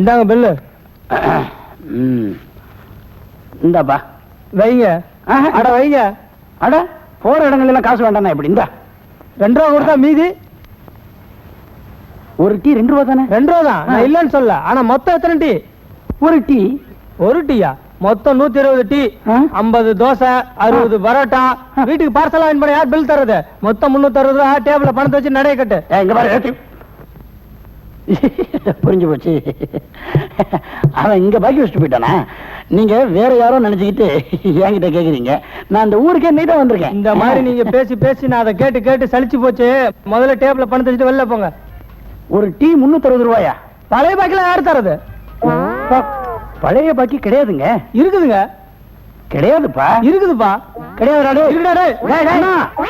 இந்தாங்க பில்லு இந்தாப்பா. வைங்க. அட வைங்க. அட போற இடங்கள்லாம் காசு வேண்டாண்ணா இப்படி இந்தா. ரெண்டு ரூபா கொடுத்தா மீதி? ஒரு டீ ரெண்டு ரூபா தானே? ரெண்டு ரூபா தான். நான் இல்லைன்னு சொல்ல ஆனா மொத்தம் எத்தனை டீ? ஒரு டீ. ஒரு டீயா? மொத்தம் நூத்தி இருபது டீ? ஐம்பது தோசை அறுபது பரோட்டா. வீட்டுக்கு பார்சலா வாங்கி பண்ண யார் பில் தர்றது? மொத்தம் முன்னூத்தி அறுபது ரூபா டேபிள்ல பணத்தை வச்சு நடைய கட்டு ஏய், இங்க பாரு ஏத்தி. புரிஞ்சு போச்சு. அவன் இங்க பாக்கி வச்சுட்டு போயிட்டானா? நீங்க வேற யாரோ நினைச்சுக்கிட்டு என்கிட்ட கேக்குறீங்க. நான் இந்த ஊருக்கே நீட்டா வந்திருக்கேன். இந்த மாதிரி நீங்க பேசி பேசி நான் அதை கேட்டு கேட்டு சலிச்சு போச்சு. முதல்ல டேபிள்ல பணத்தை வச்சுட்டு வெளில போங்க. ஒரு டீ முன்னூத்தி அறுபது ரூபாயா? பழைய பாக்கில யார் தரது பழைய பாக்கி கிடையாதுங்க. இருக்குதுங்க. கிடையாதுப்பா. இருக்குதுப்பா. டேய்.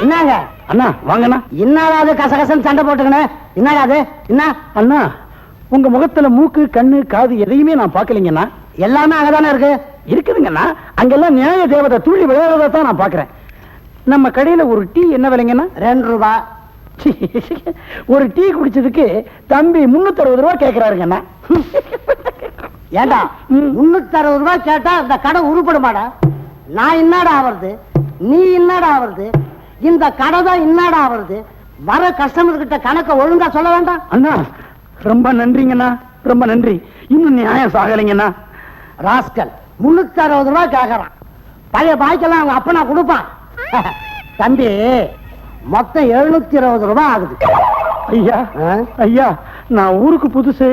என்னங்க? அண்ணா வாங்கண்ணா. என்னடா அது கசகசன்னு சண்டை போட்டுக்கணும் என்னடா அது? என்ன அண்ணா உங்க முகத்துல மூக்கு கண்ணு காது எதையுமே நான் பார்க்கலீங்கண்ணா. எல்லாமே அங்கதானே இருக்கு. இருக்குதுங்கண்ணா. அங்கெல்லாம் நியாய தேவதை துள்ளி விளையாடுறத தான் நான் பாக்குறேன் நம்ம கடையில ஒரு டீ என்ன விலைங்கண்ணா? ரெண்டு ரூபா. ஒரு டீ குடிச்சதுக்கு தம்பி முன்னூத்தி அறுபது ரூபா கேக்குறாருங்கண்ணா. ஏண்டா? முன்னூத்தி அறுபது ரூபாய் கேட்டா இந்த கடை உருப்படுமாடா? நான் என்னடா ஆவறது? நீ என்னடா ஆவறது? இந்த கடை தான் என்னடா ஆவறது? வர கஸ்டமர் கிட்ட கணக்க ஒழுங்கா சொல்ல வேண்டாம். அண்ணா ரொம்ப நன்றிங்கண்ணா ரொம்ப நன்றி. இன்னும் நியாயம் சாகலைங்கண்ணா. ராஸ்கல் முன்னூத்தி அறுபது ரூபாய் கேக்குறான். பழைய பாய்க்கெல்லாம் அவங்க அப்பனா கொடுப்பான் தம்பி மொத்தம் எழுநூத்தி இருபது ரூபாய் ஆகுது. ஐயா? ஐயா நான் ஊருக்கு புதுசு.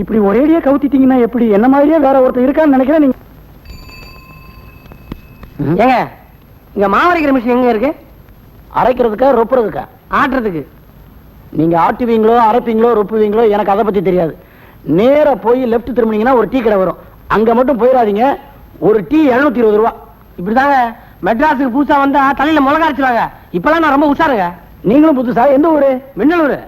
இப்படி ஒரேடியா கவுத்திட்டீங்கன்னா எப்படி? என்ன மாதிரியே வேற ஒருத்தர் இருக்கான்னு நினைக்கிறேன் நீங்க. ஏங்க இங்க மாவரைக்கிற மிஷின் எங்க இருக்கு? அரைக்கிறதுக்கா ரொப்புறதுக்கா? ஆட்டுறதுக்கு. நீங்க ஆட்டுவீங்களோ அரைப்பீங்களோ ரொப்புவீங்களோ எனக்கு அதை பத்தி தெரியாது. நேரா போய் லெஃப்ட் திரும்பினீங்கன்னா ஒரு டீ கடை வரும். அங்க மட்டும் போயிடாதீங்க. ஒரு டீ 720 இருபது ரூபா. இப்படிதாங்க மெட்ராஸுக்கு புதுசா வந்தா தலையில மிளகா அரைச்சுவாங்க இப்பெல்லாம் நான் ரொம்ப உஷாருங்க. நீங்களும் புதுசா? எந்த ஊரு? மின்னலூர்.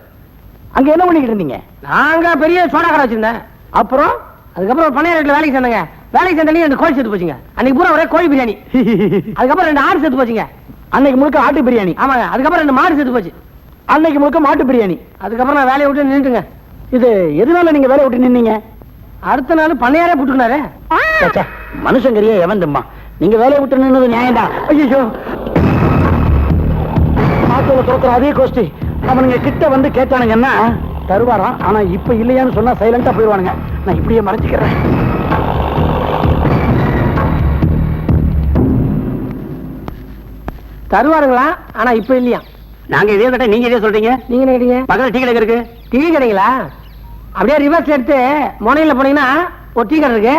அங்க என்ன பண்ணிக்கிட்டு இருந்தீங்க? நாங்க பெரிய சோடா கடை வச்சிருந்தேன். அப்புறம்? அதுக்கப்புறம் பணையார் வீட்டுல வேலைக்கு சேர்ந்தேங்க. வேலைக்கு சேர்ந்தாலே ரெண்டு கோழி செத்து போச்சுங்க. அன்னைக்கு பூரா ஒரே கோழி பிரியாணி. அதுக்கப்புறம் ரெண்டு ஆடு செத்து போச்சுங்க. அன்னைக்கு முழுக்க ஆட்டு பிரியாணி. ஆமாங்க. அதுக்கப்புறம் ரெண்டு மாடு செத்து போச்சு. அன்னைக்கு முழுக்க மாட்டு பிரியாணி. அதுக்கப்புறம் நான் வேலையை விட்டு நின்றுங்க இது எதனால நீங்க வேலையை விட்டு நின்னீங்க? அடுத்த நாள் பண்ணையாரே புட்டுக்கினாரு. மனுஷங்கரியே எவன் தம்மா நீங்க வேலையை விட்டு நின்னது நியாயம்தான் ஐயோ ஆட்டோல தோத்துற அதே கோஷ்டி. அவனுங்க கிட்ட வந்து கேட்டானுங்கன்னா தருவாராம். ஆனா இப்ப இல்லையான்னு சொன்னா சைலண்டா போயிடுவானுங்க. நான் இப்படியே மறைச்சிக்கிறேன். தருவாருங்களா ஆனா இப்ப இல்லையா? நாங்க இதே கேட்டா நீங்க இதே சொல்றீங்க. நீங்க என்ன கேட்டீங்க? பக்கத்துல டீ கடை இருக்கு? டீ கடைங்களா? அப்படியே ரிவர்ஸ் எடுத்து முனையில போனீங்கன்னா ஒரு டீ கடை இருக்கு.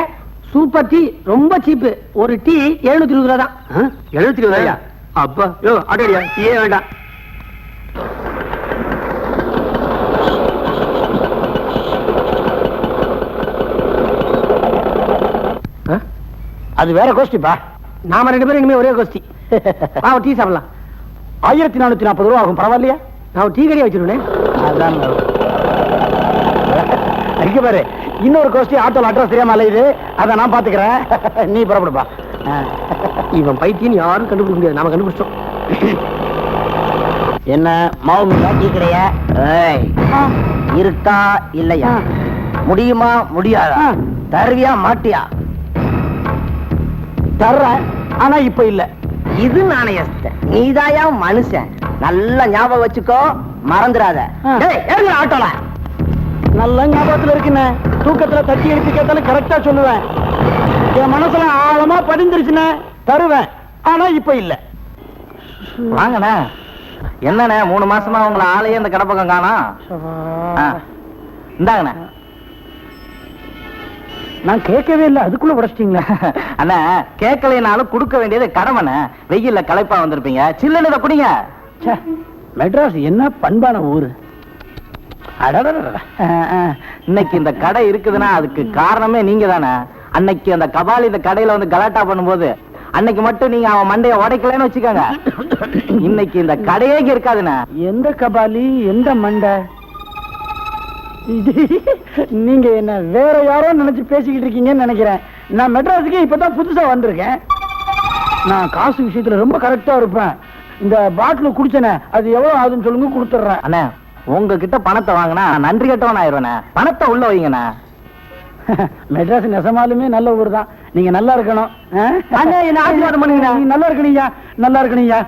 சூப்பர் டீ ரொம்ப சீப்பு ஒரு டீ எழுநூத்தி இருபது ரூபா தான் எழுபத்தி இருபதாயா அப்பா. யோ ஆட்டோடியா டீயே வேண்டாம்? அது வேற கோஷ்டிப்பா. நாம ரெண்டு பேரும் இனிமே ஒரே கோஷ்டி. ஒரு டீ சாப்பிடலாம். ஆயிரத்தி நானூத்தி நாற்பது ரூபா ஆகும். பரவாயில்லையா? நான் டீ கடையை வச்சிருவேன் அதான் இங்க பாரு. இன்னொரு கோஷ்டி ஆட்டோல அட்ரஸ் தெரியாம அலையுது. அதை நான் பாத்துக்கிறேன். நீ புறப்படுப்பா. இவன் பைத்தியம் யாரும் கண்டுபிடிக்க முடியாது. நாம கண்டுபிடிச்சோம் என்ன மாவு மில்லா டீ கடையா? ஏய், இருக்கா இல்லையா? முடியுமா முடியாதா? தருவியா மாட்டியா? தர்றேன். ஆனா இப்ப இல்ல. இது நாணயஸ்த நீதாயா மனுஷன். நல்லா ஞாபகம் வச்சுக்கோ மறந்துடாத. ஆட்டோல. நல்ல ஞாபகத்துல இருக்குண்ணே. தூக்கத்துல தட்டி எடுத்து கேட்டாலும் கரெக்டா சொல்லுவேன். என் மனசுல ஆழமா பதிந்துருச்சுண்ணே. தருவேன். ஆனா இப்ப இல்ல. வாங்கண்ணே. என்னண்ணே மூணு மாசமா உங்களை ஆளையே இந்த கடை பக்கம் காணோம்? இந்தாங்கண்ணே. நான் கேட்கவே இல்லை. அதுக்குள்ள உடைச்சிட்டீங்களா. அண்ணா கேட்கலைனாலும் கொடுக்க வேண்டியது கடமைண்ணே வெயில்ல களைப்பா வந்திருப்பீங்க. சில்லுன்னு குடிங்க. மெட்ராஸ் என்ன பண்பான ஊரு. இன்னைக்கு இந்த கடை இருக்குதுன்னா அதுக்கு காரணமே நீங்க தானே அன்னைக்கு அந்த கபாலி இந்த கடையில வந்து கலாட்டா பண்ணும்போது அன்னைக்கு மட்டும் நீங்க அவன் மண்டைய உடைக்கலன்னு வச்சுக்கோங்க. இன்னைக்கு இந்த கடையே இருக்காதுண்ணே. எந்த கபாலி எந்த மண்டை? நீங்க என்ன வேற யாரோ நினைச்சு பேசிக்கிட்டு இருக்கீங்கன்னு நினைக்கிறேன். நான் மெட்ராஸுக்கு இப்பதான் புதுசா வந்திருக்கேன். நான் காசு விஷயத்துல ரொம்ப கரெக்டா இருப்பேன். இந்த பாட்டில் குடிச்சனே அது எவ்வளவு ஆகுதுன்னு சொல்லுங்க கொடுத்துட்றேன். அண்ணே உங்ககிட்ட பணத்தை வாங்கினா நன்றி கட்டவன் ஆயிடுவேண்ணே பணத்தை உள்ள வைங்கண்ணே. மெட்ராஸ் நெசமாலுமே நல்ல ஊர் தான். நீங்க நல்லா இருக்கணும். நல்லா இருக்கணும்யா நல்லா இருக்கணும்யா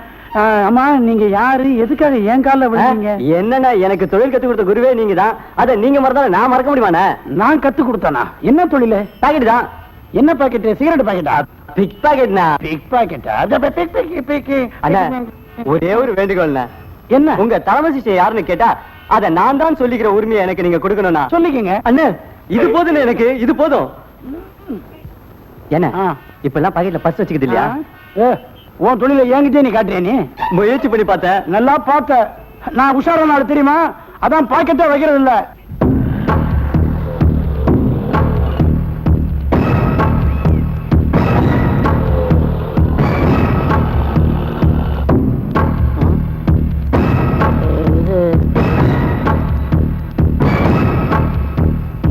அம்மா நீங்க யாரு? எதுக்காக என் காலில் விழுந்தீங்க? என்னண்ணா எனக்கு தொழில் கத்து கொடுத்த குருவே நீங்க தான் அதை நீங்க மறந்தாலும் நான் மறக்க முடியுமாண்ணே? நான் கத்து கொடுத்தேனா? என்ன தொழில்? பாக்கெட் தான். என்ன பாக்கெட் சிகரெட் பாக்கெட்டா பிக் பாக்கெட்ண்ணா பிக் பாக்கெட்டா அண்ணா ஒரே ஒரு வேண்டுகோள்ண்ணா. என்ன? உங்க தலைமை சிஷ்ய யாருன்னு கேட்டா அத நான் தான் சொல்லிக்கிற உரிமையை எனக்கு நீங்க கொடுக்கணும்னா சொல்லிக்கங்க. அண்ணே இது போதும் எனக்கு. இது போதும். என்ன. இப்ப எல்லாம் பாக்கெட்ல பர்ஸ் வச்சுக்குது இல்லையா? உன் தொழிலை என்கிட்டே நீ காட்டுறியா நீ? முயற்சி பண்ணி பார்த்தேன் நல்லா பார்த்த. நான் உஷாரா நாள் தெரியுமா? அதான் பாக்கெட்டே வைக்கிறது இல்ல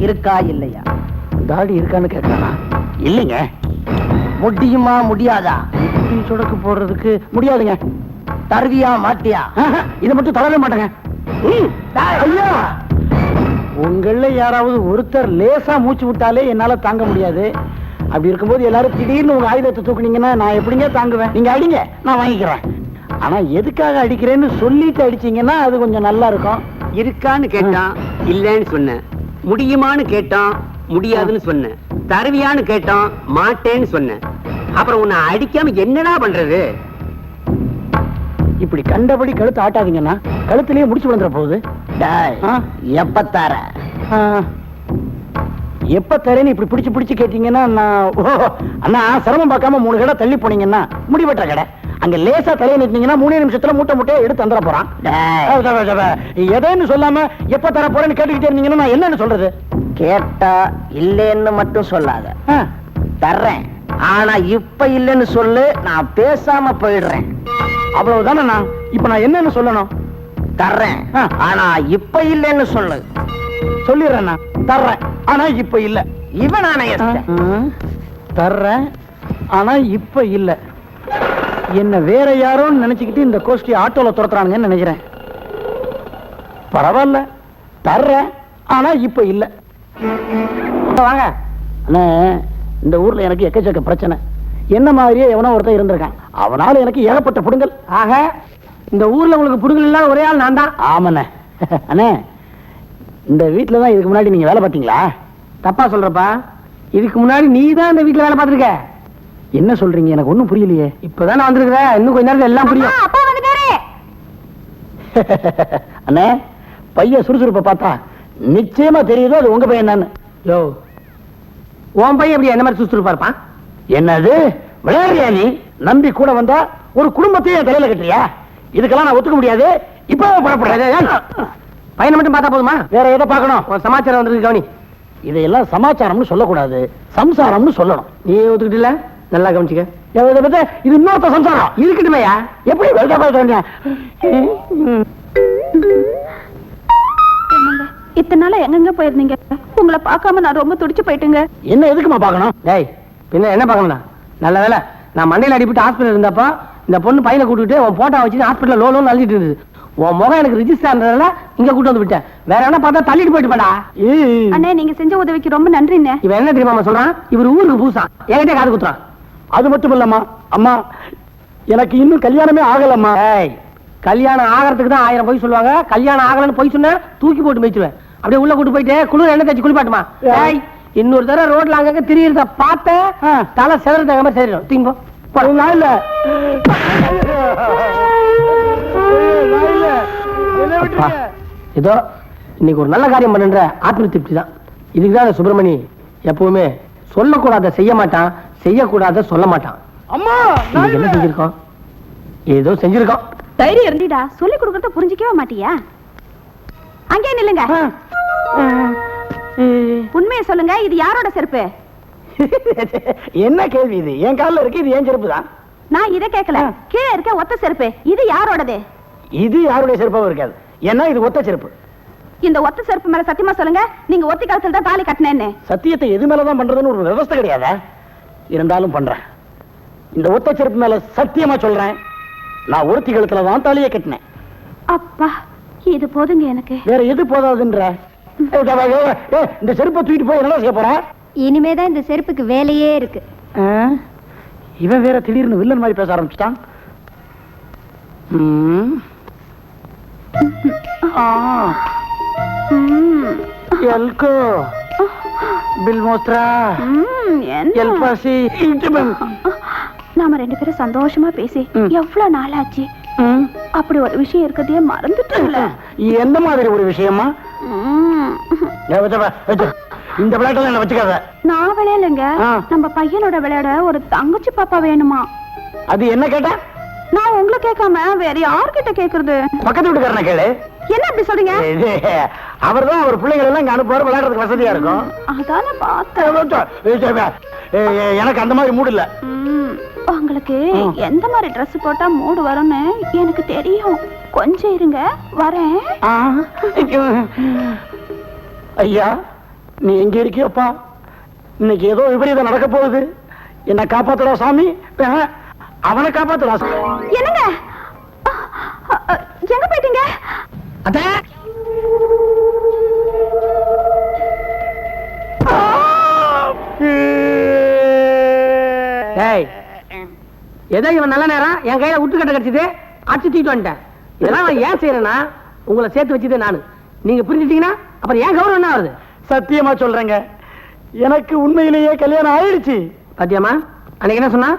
இருக்கா இல்லையா? தாடி இருக்கான்னு கேட்கறானா இல்லைங்க. முடியுமா முடியாதா? சொடக்கு போடுறதுக்கு முடியாதுங்க. தருவியா மாட்டியா? இதை மட்டும் தளர மாட்டேங்க. உங்கள யாராவது ஒருத்தர் லேசா மூச்சு விட்டாலே என்னால தாங்க முடியாது. அப்படி இருக்கும்போது எல்லாரும் திடீர்னு உங்க ஆயுதத்தை தூக்குனீங்கன்னா நான் எப்படிங்க தாங்குவேன்? நீங்க அடிங்க நான் வாங்கிக்கிறேன். ஆனா எதுக்காக அடிக்கிறேன்னு சொல்லிட்டு அடிச்சீங்கன்னா அது கொஞ்சம் நல்லா இருக்கும். இருக்கான்னு கேட்டான் இல்லைன்னு சொன்னேன். முடியுமான்னு கேட்டான் முடியாதுன்னு சொன்னேன். தருவியான்னு கேட்டான் மாட்டேன்னு சொன்னேன். அப்புறம் உன்னை அடிக்காம என்னடா பண்றது? இப்படி கண்டபடி கழுத்து ஆட்டாதீங்கன்னா கழுத்திலேயே முடிச்சு விழுந்துற போகுது? எப்ப தர? எப்ப தரேன்னு இப்படி பிடிச்சு பிடிச்சு கேட்டீங்கன்னா நான் அண்ணா சிரமம் பார்க்காம மூணு கடை தள்ளி போனீங்கன்னா முடிவெட்டுற கடை. அங்க லேசா தலையை நிட்டீங்கன்னா மூணே நிமிஷத்துல மூட்டை மூட்டையை எடுத்து தந்துட போறான். எதைன்னு சொல்லாம எப்ப தர போறேன்னு கேட்டுக்கிட்டே இருந்தீங்கன்னா நான் என்னன்னு சொல்றது? கேட்டா இல்லைன்னு மட்டும் சொல்லாத. தர்றேன். ஆனா இப்ப இல்லைன்னு சொல்லு நான் பேசாம போயிடுறேன். அவ்வளவுதானே நான் இப்ப நான் என்னன்னு சொல்லணும்? தர்றேன். ஆனா இப்ப இல்லைன்னு சொல்லு. சொல்லிடுறேன் நான் தர்றேன். ஆனா இப்ப இல்ல. இவன் தர்றேன். ஆனா இப்ப இல்ல. என்ன வேற யாரோன்னு நினைச்சுக்கிட்டு இந்த கோஷ்டி ஆட்டோல துரத்துறானுங்கன்னு நினைக்கிறேன். பரவாயில்ல. தர்றேன். ஆனா இப்ப இல்ல. வாங்க. அண்ணே இந்த ஊர்ல எனக்கு எக்கச்சக்க பிரச்சனை. என்ன மாதிரியே எவனோ ஒருத்தன் இருந்திருக்கான். அவனால எனக்கு ஏகப்பட்ட புடுங்கல். ஆக இந்த ஊர்ல உங்களுக்கு புடுங்கல் இல்லாத ஒரே ஆள் நான் தான். ஆமாண்ணே. அண்ணே இந்த வீட்டுல தான் இதுக்கு முன்னாடி நீங்க வேலை பார்த்தீங்களா? தப்பா சொல்றப்பா இதுக்கு முன்னாடி நீ தான் இந்த வீட்டுல வேலை பார்த்திருக்க. என்ன சொல்றீங்க? எனக்கு ஒண்ணும் புரியலையே. இப்பதான் நான் வந்திருக்கிற இன்னும் கொஞ்ச நேரத்துல எல்லாம் புரியும். அண்ணே பையன் சுறுசுறுப்பை பார்த்தா நிச்சயமா தெரியுது? அது உங்க பையன் என்னன்னு யோ உன் பையன் எப்படி என்ன மாதிரி சுறுசுறுப்பா இருப்பான் என்னது விளையாடுறியா நீ நம்பி கூட வந்தா ஒரு குடும்பத்தையும் என் தலையில கட்டுறியா இதுக்கெல்லாம் நான் ஒத்துக்க முடியாது இப்போ புறப்படுறேன் பையனை மட்டும் பார்த்தா போதுமா வேற எதை பார்க்கணும் ஒரு சமாச்சாரம் வந்திருக்கு கவனி இதையெல்லாம் சமாச்சாரம்னு சொல்லக்கூடாது சம்சாரம்னு சொல்லணும் நீ ஒத்துக்கிட்டு நல்லா கவனிச்சுக்க இதை பத்தி இது இன்னொருத்த சம்சாரம் இருக்கட்டுமையா எப்படி வெல்டா பார்த்து இத்தனை நாளா எங்கெங்க போயிருந்தீங்க உங்களை பார்க்காம நான் ரொம்ப துடிச்சு போயிட்டுங்க. என்ன எதுக்குமா பார்க்கணும்? டேய் பின்ன என்ன பார்க்கணும்டா? நல்ல வேலை நான் மண்டையில அடிபட்டு ஹாஸ்பிட்டல் இருந்தப்போ இந்த பொண்ணு பையனை கூட்டிட்டு உன் போட்டோ வச்சு ஹாஸ்பிட்டல் லோ லோன்னு அழுதிட்டு இருந்தது. உன் முகம் எனக்கு ரிஜிஸ்டர் ஆனதுனால இங்க கூட்டு வந்து விட்டேன். வேற என்ன பார்த்தா தள்ளிட்டு போயிட்டு போடா ஏய், அண்ணே நீங்க செஞ்ச உதவிக்கு ரொம்ப நன்றிண்ணே. இவன் என்ன தெரியுமா சொல்றான்? இவர் ஊருக்கு பூசா என்கிட்ட காது குத்துறான். அது மட்டும் இல்லம்மா. அம்மா எனக்கு இன்னும் கல்யாணமே ஆகலம்மா. கல்யாணம் ஆகிறதுக்கு தான் ஆயிரம் போய் சொல்லுவாங்க. கல்யாணம் ஆகலன்னு போய் சொன்னா தூக்கி போட்டு மேய்ச்சிருவேன். அப்படியே உள்ள கூட்டு போயிட்டு குளிர் எண்ணெய் தேய்ச்சி குளிப்பாட்டுமா. ஏய். இன்னொரு தடவை ரோட்ல அங்கங்க திரியிறத பார்த்தேன் ஆ. தலை செதற தகுந்த மாதிரி சரிடும் தீங்கோ நான் இல்ல என்ன ஏதோ இன்னைக்கு ஒரு நல்ல காரியம் பண்ணுன்ற ஆத்ம திருப்தி தான். இதுக்கு தான் சுப்பிரமணி எப்பவுமே சொல்லக்கூடாத செய்ய மாட்டான் செய்யக்கூடாத சொல்ல மாட்டான். அம்மா என்ன. செஞ்சிருக்கோம்? ஏதோ செஞ்சிருக்கோம். தைரியம் இருந்திடா. சொல்லி கொடுக்கறத புரிஞ்சிக்கவே மாட்டியா? அங்கே நில்லுங்க. உண்மையை சொல்லுங்க இது யாரோட செருப்பு? என்ன கேள்வி இது? என் கால்ல இருக்கு இது என் செருப்பு தான் நான் இதை கேட்கல. கீழே இருக்க ஒத்த செருப்பு இது யாரோடது? இது யாருடைய செருப்பாவும் இருக்காது. ஏன்னா இது ஒத்த செருப்பு? இந்த ஒத்த செருப்பு மேல சத்தியமா சொல்லுங்க நீங்க ஒத்தி காலத்துல தான் தாலி கட்டினேன்னு. சத்தியத்தை எது மேலதான் பண்றதுன்னு ஒரு விவஸ்தை கிடையாதா? இருந்தாலும் பண்றேன். இந்த ஒத்த செருப்பு மேல சத்தியமா சொல்றேன். நான் ஒருத்தி கழுத்துல தான் தாலியை கட்டினேன். அப்பா. இது போதுங்க எனக்கு. வேற எது போதாதுன்ற? இந்த செருப்பை தூக்கிட்டு போய் என்ன செய்ய போற? இனிமேதான் இந்த செருப்புக்கு வேலையே இருக்கு. இவன் வேற திடீர்னு வில்லன் மாதிரி பேச ஆரம்பிச்சிட்டான். எல்கோ. Bill Mothra. எல் பாசி நாம ரெண்டு பேரும் சந்தோஷமா பேசி. எவ்வளவு நாள் ஆச்சு ம். அப்படி ஒரு விஷயம் இருக்கதையே மறந்துட்டோம்ல எந்த மாதிரி ஒரு விஷயமா. இந்த விளையாட்டெல்லாம் என்ன வச்சுக்காத. நான் விளையாடுங்க. நம்ம பையனோட விளையாட ஒரு தங்கச்சி பாப்பா வேணுமா? அது என்ன கேட்டா? நான் உங்களை கேட்காம வேற யார்கிட்ட கேக்குறது? பக்கத்து வீட்டுக்காரனை கேளு. என்ன அப்படி சொல்றீங்க? அவர் தான் அவர் பிள்ளைகள் எல்லாம் இங்க அனுப்புவார் விளையாடுறதுக்கு வசதியா இருக்கும். அதான பார்த்தேன். எனக்கு அந்த மாதிரி மூடு இல்ல. ஆ. எந்த மாதிரி Dress போட்டா மூடு வரும்னு எனக்கு தெரியும். கொஞ்சம் இருங்க வரேன். ஆ, ஐயா நீ எங்க இருக்கியோப்பா? இன்னைக்கு ஏதோ விபரீதம் நடக்க போகுது. என்ன காப்பாத்துடா சாமி. அவனை காப்பாத்துடா சாமி. என்னங்க? எங்க போயிட்டீங்க? அத்தை! ஏதோ இவன் நல்ல நேரம் என் கையில விட்டு கட்ட கிடைச்சது அடிச்சு தூக்கிட்டு வந்துட்டேன். இதெல்லாம் நான் ஏன் செய்யறேன்னா உங்களை சேர்த்து வச்சதே நானு. நீங்க புரிஞ்சுட்டீங்கன்னா அப்புறம் ஏன் கௌரவம் என்ன வருது சத்தியமா சொல்றேங்க. எனக்கு உண்மையிலேயே கல்யாணம் ஆயிடுச்சு. பாத்தியாமா அன்னைக்கு என்ன சொன்னா?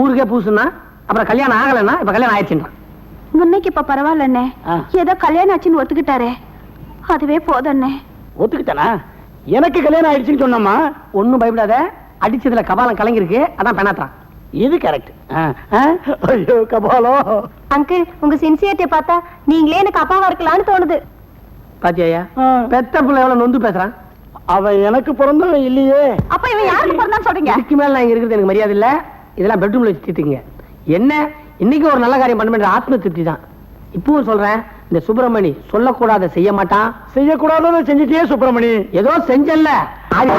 ஊருக்கே பூசுன்னா அப்புறம் கல்யாணம் ஆகலைன்னா இப்ப கல்யாணம் ஆயிடுச்சுன்றான். முன்னைக்கு இப்ப பரவாயில்லண்ணே. ஏதோ கல்யாணம் ஆச்சுன்னு ஒத்துக்கிட்டாரே. அதுவே போதண்ணே ஒத்துக்கிட்டானா? எனக்கு கல்யாணம் ஆயிடுச்சுன்னு சொன்னம்மா. ஒண்ணும் பயப்படாத. அடிச்சதுல கபாலம் கலங்கிருக்கு அதான் பெணாத்தான் இது கரெக்ட் ஐயோ கபாலம் அங்கிள் உங்க சின்சியர்ட்டிய பார்த்தா நீங்களே எனக்கு அப்பாவா இருக்கலாம்னு தோணுது. பாத்தியாயா ஆ. பெத்த பிள்ளை எவ்வளவு நொந்து பேசுறான்? அவன் எனக்கு பிறந்தவன் இல்லையே. அப்ப இவன் யாருக்கு பிறந்தான்னு சொல்றீங்க? இதுக்கு மேல நான் இங்க இருக்கிறது எனக்கு மரியாதை இல்ல. இதெல்லாம் பெட்ரூம்ல வச்சு தீர்த்துங்க. என்ன? இன்னைக்கு ஒரு நல்ல காரியம் பண்ண ஆத்ம திருப்தி தான். இப்பவும் சொல்றேன். இந்த சுப்பிரமணி சொல்லக்கூடாத செய்ய மாட்டான். செய்யக்கூடாததை செஞ்சுட்டே சுப்பிரமணி. ஏதோ செஞ்சல்ல. அது